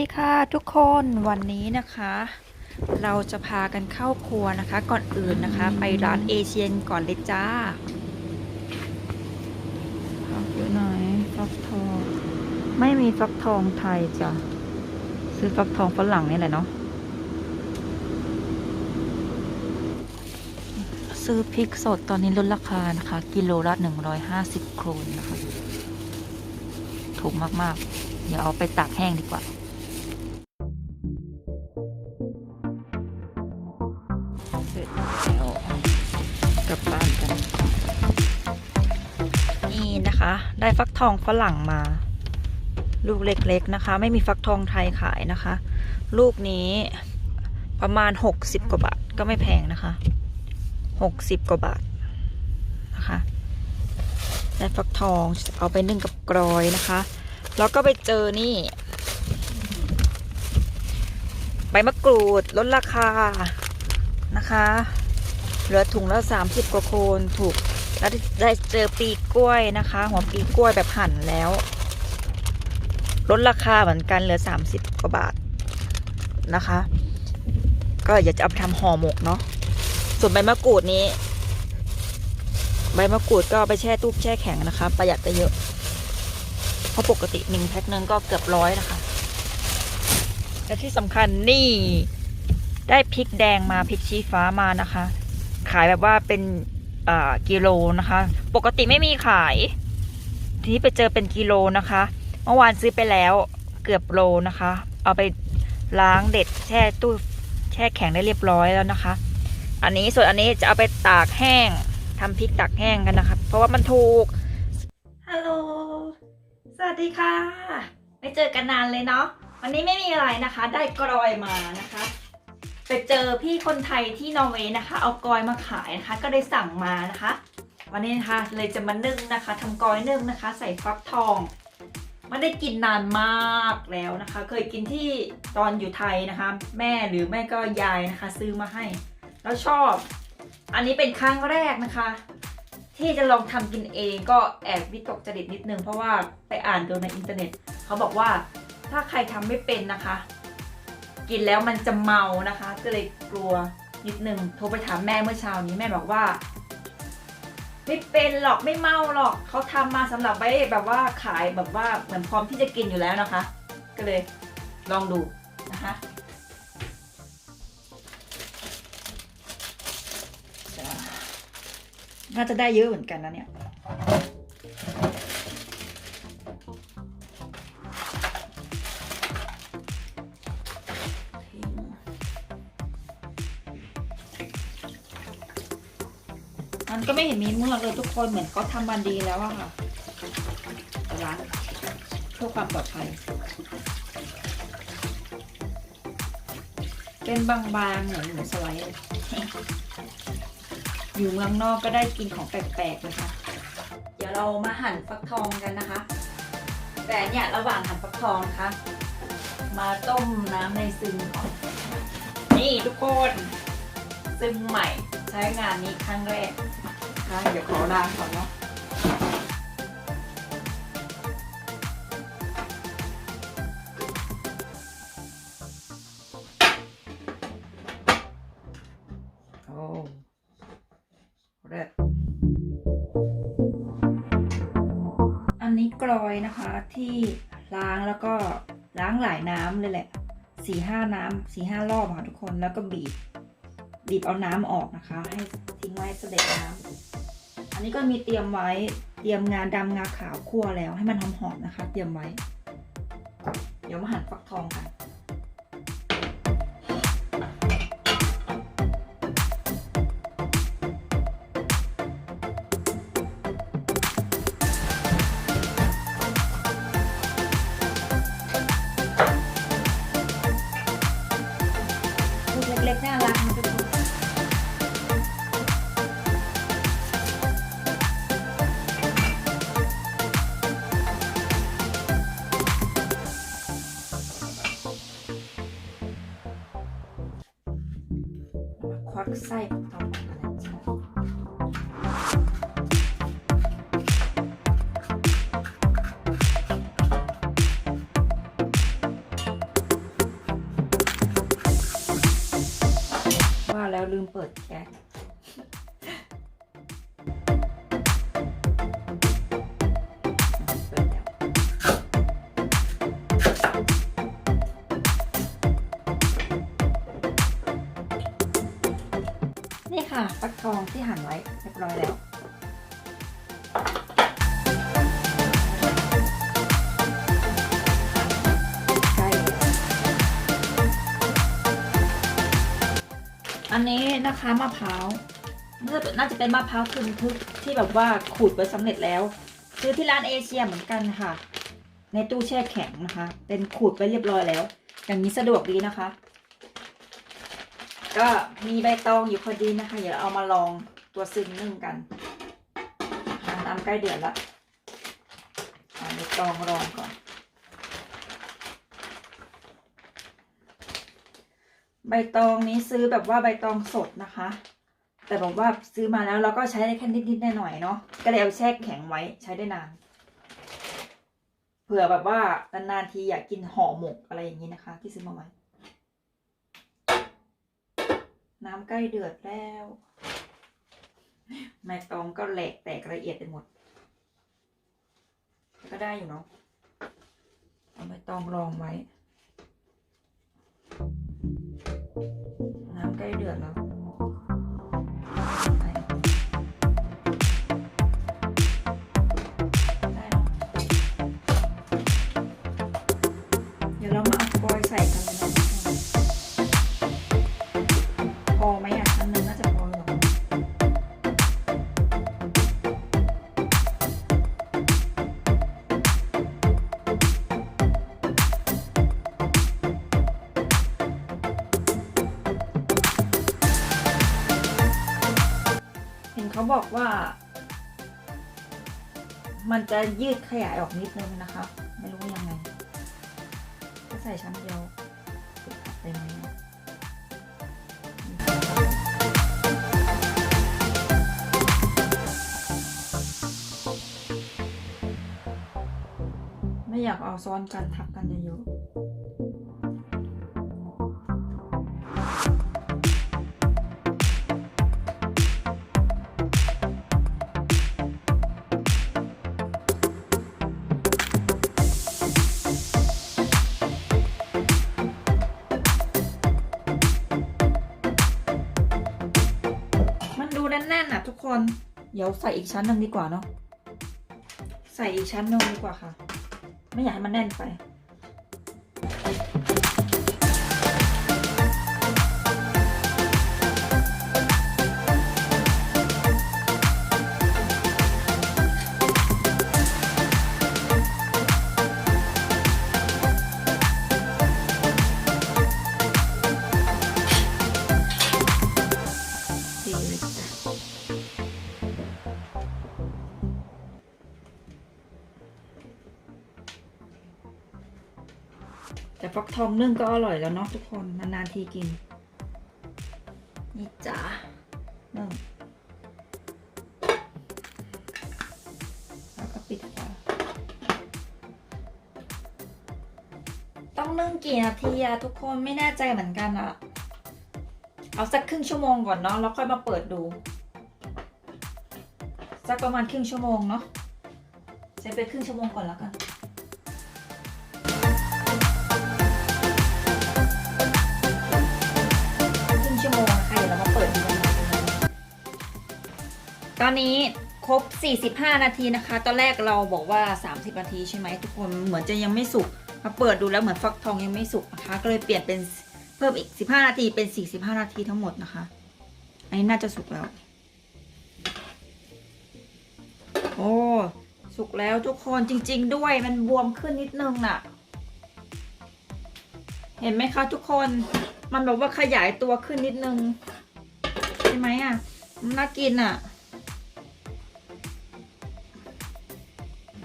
ดีค่ะทุกคนวันนี้นะคะ เราจะพากันเข้าครัวนะคะ ก่อนอื่นนะคะ ไปร้านเอเชียนก่อนเลยจ้าฟักอยู่ไหนฟักทอง ไม่มีฟักทองไทยจ้ะซื้อฟักทองฝรั่งนี่แหละเนาะซื้อพริกสดตอนนี้ลดราคานะคะ กิโลละ 150 โครนนะคะถูกมาก ๆ เดี๋ยวเอาไปตากแห้งดีกว่า ได้ฟักทองฝรั่งมา ลูกเล็กๆนะคะ ไม่มีฟักทองไทยขายนะคะ ลูกนี้ประมาณ60กว่าบาทก็ไม่แพงนะคะ60กว่าบาทนะคะได้ฟักทองเอาไปนึ่งกับกรอยนะคะ แล้วก็ไปเจอนี่ใบมะกรูดลดราคานะคะ เหลือถุงละ30กว่าโคนถูก แล้วได้เจอปีกล้วยนะคะ หัวปีกล้วยแบบหั่นแล้วลดราคาเหมือนกันเหลือ 30 กว่าบาทนะคะ ก็อยากจะเอาไปทำห่อหมกเนาะส่วนใบมะกรูดนี้ ใบมะกรูดก็ไปแช่ตู้แช่แข็งนะคะ ประหยัดไปเยอะ เพราะปกติหนึ่งแพ็คนึงก็เกือบร้อยนะคะ และที่สำคัญนี่ได้พริกแดงมาพริกชี้ฟ้ามานะคะ ขายแบบว่าเป็น กิโลนะคะ ปกติไม่มีขาย ทีนี้ไปเจอเป็นกิโลนะคะ เมื่อวานซื้อไปแล้วเกือบโลนะคะ เอาไปล้างเด็ดแช่ตู้แช่แข็งได้เรียบร้อยแล้วนะคะ อันนี้ส่วนอันนี้จะเอาไปตากแห้งทำพริกตากแห้งกันนะคะ เพราะว่ามันถูก ฮัลโหล สวัสดีค่ะ ไม่เจอกันนานเลยเนาะ วันนี้ไม่มีอะไรนะคะ ได้กรอยมานะคะ ไปเจอพี่คนไทยที่นอร์เวย์นะคะ เอากอยมาขายนะคะ ก็ได้สั่งมานะคะ วันนี้นะคะเลยจะมานึ่งนะคะทำกอยนึ่งนะคะ ใส่ฟักทองไม่ได้กินนานมากแล้วนะคะ เคยกินที่ตอนอยู่ไทยนะคะ แม่หรือแม่ก็ยายนะคะ ซื้อมาให้ แล้วชอบ อันนี้เป็นครั้งแรกนะคะ ที่จะลองทำกินเองก็แอบวิตกจริตนิดนึง เพราะว่าไปอ่านดูในอินเทอร์เน็ต เขาบอกว่าถ้าใครทำไม่เป็นนะคะ กินแล้วมันจะเมานะคะ ก็เลยกลัวนิดนึงโทรไปถามแม่เมื่อเช้านี้แม่บอกว่า ไม่เป็นหรอกไม่เมาหรอกเขาทำมาสำหรับไว้แบบว่าขายแบบว่าเหมือนพร้อมที่จะกินอยู่แล้วนะคะ ก็เลยลองดูนะคะน่าจะได้เยอะเหมือนกันนะเนี่ย เห็นมีเมือกเลยทุกคนเหมือนเขาทำมันดีแล้วอะค่ะร้านเพื่อความปลอดภัย เป็นบางๆเหมือนหมูสไลด์อยู่เมืองนอกก็ได้กินของแปลกๆนะคะเดี๋ยวเรามาหั่นฟักทองกันนะคะ แต่เนี่ยระหว่างหั่นฟักทองนะคะ มาต้มน้ำในซึงก่อน นี่ทุกคน ซึงใหม่ใช้งานนี้ครั้งแรกะเดี๋ยวขอล้างก่อนเนาะโอ้เลิศอันนี้กรอยนะคะที่ล้างแล้วก็ล้างหลายน้ำเลยแหละสี่ห้าน้ำสี่ห้ารอบค่ะทุกคนแล้วก็บีบบีบเอาน้ำออกนะคะ ให้ทิ้งไว้เสด็จน้ำ อันนี้ก็มีเตรียมไว้เตรียมงาดำงาขาวคั่วแล้วให้มันหอมๆนะคะ เตรียมไว้ เดี๋ยวมาหั่นฟักทองกัน มเปิดแก๊สนี่ค่ะฟักทองที่หั่นไว้เรียบร้อยแล้ว อันนี้นะคะมะพร้าวน่าจะน่าจะเป็นมะพร้าวทึนทึกที่แบบว่าขูดไว้สำเร็จแล้ว ซื้อที่ร้านเอเชียเหมือนกันค่ะ ในตู้แช่แข็งนะคะ เป็นขูดไว้เรียบร้อยแล้ว อย่างนี้สะดวกดีนะคะ ก็มีใบตองอยู่พอดีนะคะ เดี๋ยวเอามาลองตัวซึงนึ่งกันอ่าน้ำใกล้เดือดละเอาใบตองรองก่อน ใบตองนี้ซื้อแบบว่าใบตองสดนะคะ แต่บอกว่าซื้อมาแล้วเราก็ใช้ได้แค่นิดๆหน่อยๆเนาะก็เลยเอาแช่แข็งไว้ใช้ได้นาน เผื่อแบบว่านานๆทีอยากกินห่อหมกอะไรอย่างนี้นะคะ ที่ซื้อมาไว้ น้ำใกล้เดือดแล้วใบตองก็แหลกแตกละเอียดไปหมด ก็ได้อยู่เนาะเอาใบตองรองไว้ น้ำใกล้เดือดแล้วได้แล้วเดี๋ยวเรามาเอาฟอยใส่กันเลยนะพอไหมอะ บอกว่า มันจะยืดขยายออกนิดนึงนะคะ ไม่รู้ยังไง ก็ใส่ชั้นเดียวติดไปไหมไม่อยากเอาซ้อนกันทับกันเยอะ เดี๋ยวใส่อีกชั้นหนึ่งดีกว่าเนาะ ใส่อีกชั้นหนึ่งดีกว่าค่ะ ไม่อยากให้มันแน่นไป แต่ฟักทองนึ่งก็อร่อยแล้วเนาะทุกคนนานๆทีกิน นี่จ้านึ่งแล้วก็ปิดฝาต้องนึ่งกี่นาทีอะทุกคนไม่แน่ใจเหมือนกันอะเอาสักครึ่งชั่วโมงก่อนเนาะแล้วค่อยมาเปิดดู สักประมาณครึ่งชั่วโมงเนาะใช้ไปครึ่งชั่วโมงก่อนแล้วกัน ตอนนี้ครบ 45 นาทีนะคะ ตอนแรกเราบอกว่า 30 นาทีใช่ไหมทุกคนเหมือนจะยังไม่สุกมาเปิดดูแล้วเหมือนฟักทองยังไม่สุกนะคะ ก็เลยเปลี่ยนเป็นเพิ่มอีก 15 นาทีเป็น 45 นาทีทั้งหมดนะคะ อันนี้น่าจะสุกแล้ว โอ้สุกแล้วทุกคนจริง ๆ ด้วยมันบวมขึ้นนิดนึงน่ะ เห็นไหมคะทุกคนมันแบบว่าขยายตัวขึ้นนิดนึงใช่ไหมอะน่ากินอะ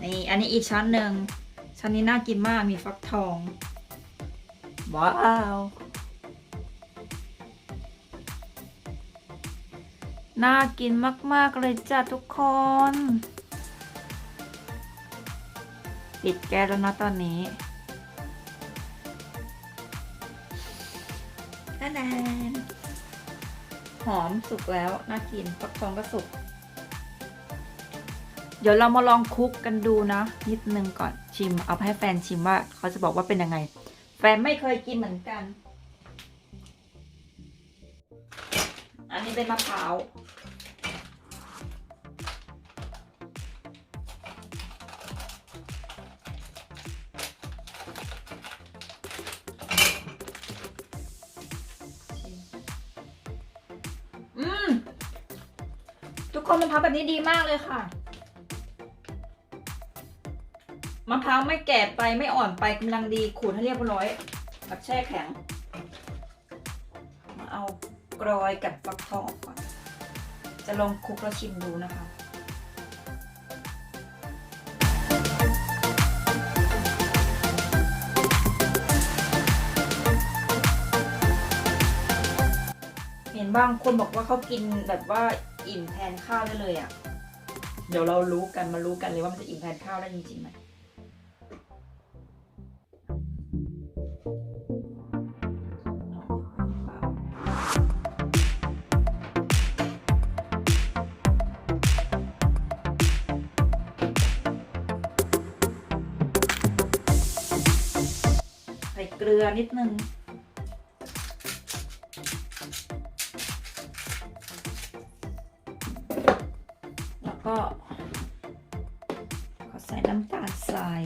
นี่อันนี้อีกชั้นหนึ่งชั้นนี้น่ากินมากมีฟักทองว้าวน่ากินมาก ๆ เลยจ้ะทุกคน ปิดแก๊สแล้วนะตอนนี้แน่นหอมสุกแล้ว น่ากินฟักทองก็สุก เดี๋ยวเรามาลองคุกกันดูนะ นิดนึงก่อนชิม เอาให้แฟนชิมว่า เขาจะบอกว่าเป็นยังไง แฟนไม่เคยกินเหมือนกัน อันนี้เป็นมะพร้าวอืมทุกคนมะพร้าวแบบนี้ดีมากเลยค่ะ มะพร้าวไม่แก่ไปไม่อ่อนไปกำลังดีขูดให้เรียบร้อยแบบแช่แข็ง มาเอากรอยกับฟักทองออกก่อน จะลองคลุกแล้วชิมดูนะคะเห็นบางคนบอกว่าเขากินแบบว่าอิ่มแทนข้าวได้เลยอะ่ะ เดี๋ยวเรารู้กันมารู้กันเลยว่ามันจะอิ่มแทนข้าวได้จริงๆไหม ส่เกลือนิดนึง แล้วก็ขอใส่น้ำตาลทราย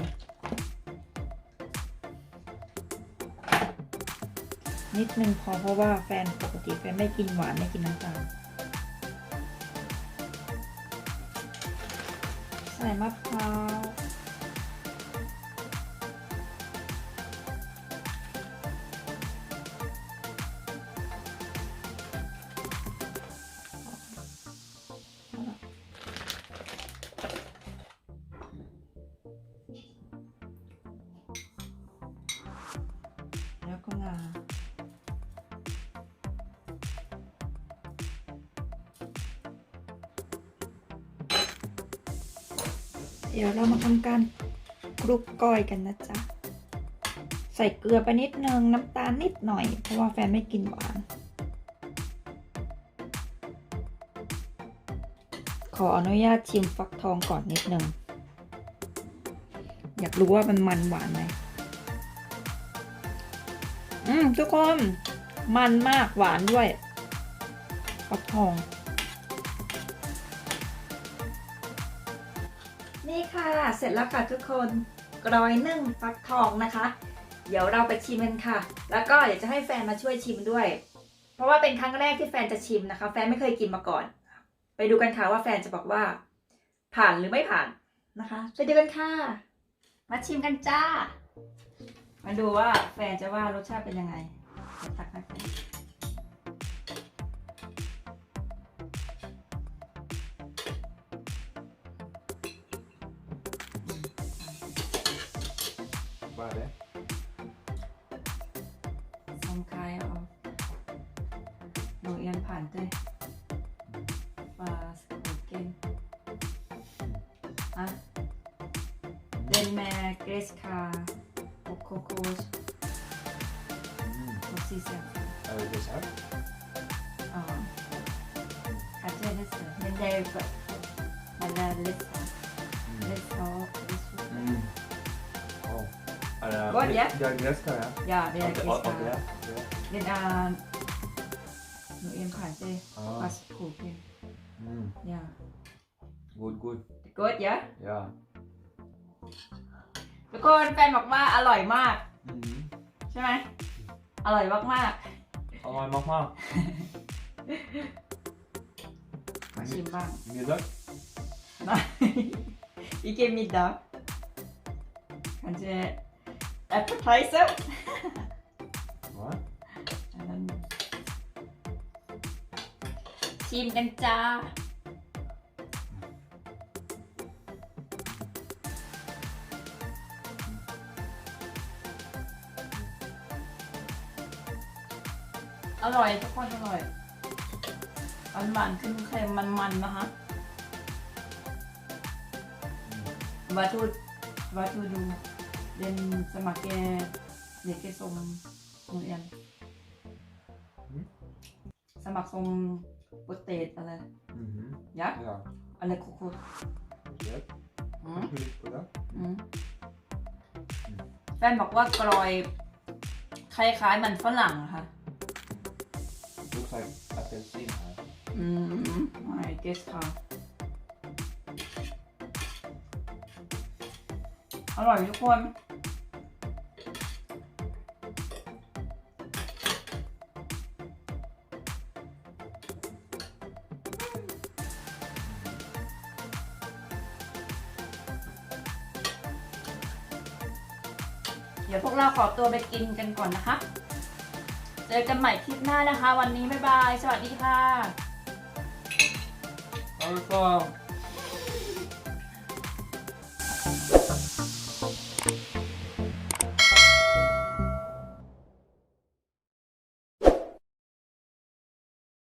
นิดนึงพอเพราะว่าแฟนปกติแฟนไม่กินหวานไม่กินน้ำตาลใส่มะพร้าวแล้ว เดี๋ยวเรามาทำการคลุกก้อยกันนะจ๊ะ ใส่เกลือไปนิดนึงน้ำตาลนิดหน่อย เพราะว่าแฟนไม่กินหวาน ขออนุญาตชิมฟักทองก่อนนิดนึง อยากรู้ว่ามันมันหวานไหมอืมทุกคน มันมากหวานด้วยฟักทอง ค่ะ เสร็จแล้วค่ะทุกคนกรอยนึ่งฟักทองนะคะ เดี๋ยวเราไปชิมกันค่ะ แล้วก็เดี๋ยวจะให้แฟนมาช่วยชิมด้วย เพราะว่าเป็นครั้งแรกที่แฟนจะชิมนะคะ แฟนไม่เคยกินมาก่อน ไปดูกันค่ะว่าแฟนจะบอกว่า ผ่านหรือไม่ผ่านนะคะไปดูกันค่ะ มาชิมกันจ้า มาดูว่าแฟนจะว่ารสชาติเป็นยังไงตักให้แฟน some kind of โรงเรียนผ่านด้วยปลาสกูเกนอะเดนแมร์เกรสคาโอโคโคส Mm. โอซีเซีย Är det dessert? อ๋ออาจจะได้เสริมเดนเดย์แบบมันได้เลสเลสเขาเลส Mm. Ja. Är det... Vad, ja? Ja, gräska ja. อย่าเดนเกร Ja, ส ja, คา ja, ja. เดนอ่าโรงเรียนผ่านด้วยปลา Ah. สกูเกน Mm. อย่า Good, good. กดอย่า Ja. ทุกคนแฟนบอกว่าอร่อยมาก Mm. ใช่ไหมอร่อยมากมาก Halloj mamma. ๆมาชิมบ้าง Middag? นะ Vilken middag? Kanske appetizer? Va? Eller... ชิมกันจ้า อร่อยทุกคนอร่อยมันมันๆขึ้นเค็มมันมันๆนะคะวัตถุวัตถุดูเดนสมัครแกเด็กแกส่งโรงเรียน Mm. สมัครทรง โปรเตสอะไร Mhm. ยักษ์ Ja. อะไรคุกคุ Yes. อืม Natuurlijk på det. อืมแฟนบอกว่ากรอยคล้ายๆมันฝรั่งอะค่ะ Looks like appelsin här. อืมไม่เกสค่ะ อร่อยทุกคน ดี๋ยวพวกเราขอตัวไปกินกันก่อนนะคะ เจอกันใหม่คลิปหน้านะคะ วันนี้บ๊ายบาย สวัสดีค่ะ Ha det bra.